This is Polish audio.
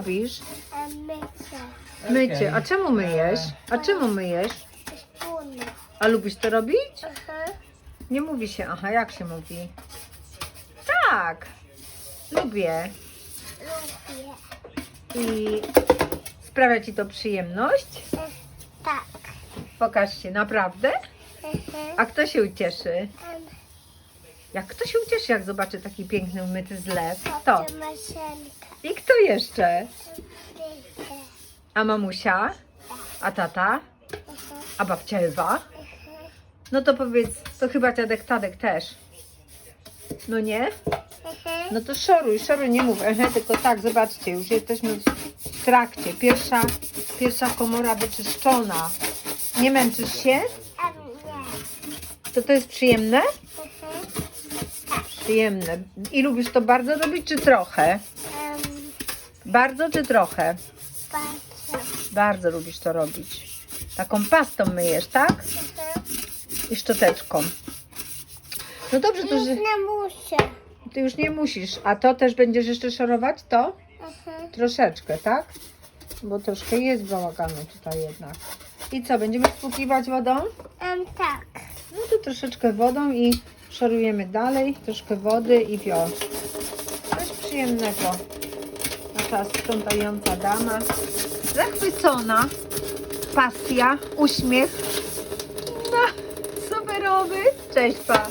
robisz? Mycie. Mycie. A czemu myjesz? A czemu myjesz? A lubisz to robić? Aha. Nie mówi się, aha, jak się mówi? Tak, lubię. Lubię. I sprawia ci to przyjemność? E, Tak. Pokaż się, naprawdę? Aha. A kto się ucieszy? Jak kto się ucieszy, jak zobaczy taki piękny, umyty zlew? Kto? I kto jeszcze? A mamusia? A tata? A babcia Ewa? No to powiedz, to chyba dziadek Tadek też. No nie? No to szoruj, szoruj, nie mów, ehe, tylko tak, zobaczcie, już jesteśmy w trakcie. Pierwsza, pierwsza komora wyczyszczona. Nie męczysz się? To to jest przyjemne? Przyjemne. I lubisz to bardzo robić, czy trochę? Em, Bardzo czy trochę? Bardzo. Bardzo lubisz to robić. Taką pastą myjesz, tak? I szczoteczką. No dobrze, to Już że nie muszę. ty już nie musisz. A to też będziesz jeszcze szorować? To? Aha. Troszeczkę, tak? Bo troszkę jest bałaganu tutaj jednak. I co, będziemy spłukiwać wodą? Em, tak. No to troszeczkę wodą i szorujemy dalej. Troszkę wody i wio. Coś przyjemnego. Nasza sprzątająca dama. Zachwycona. Pasja, uśmiech. No, superowy. Cześć, pa.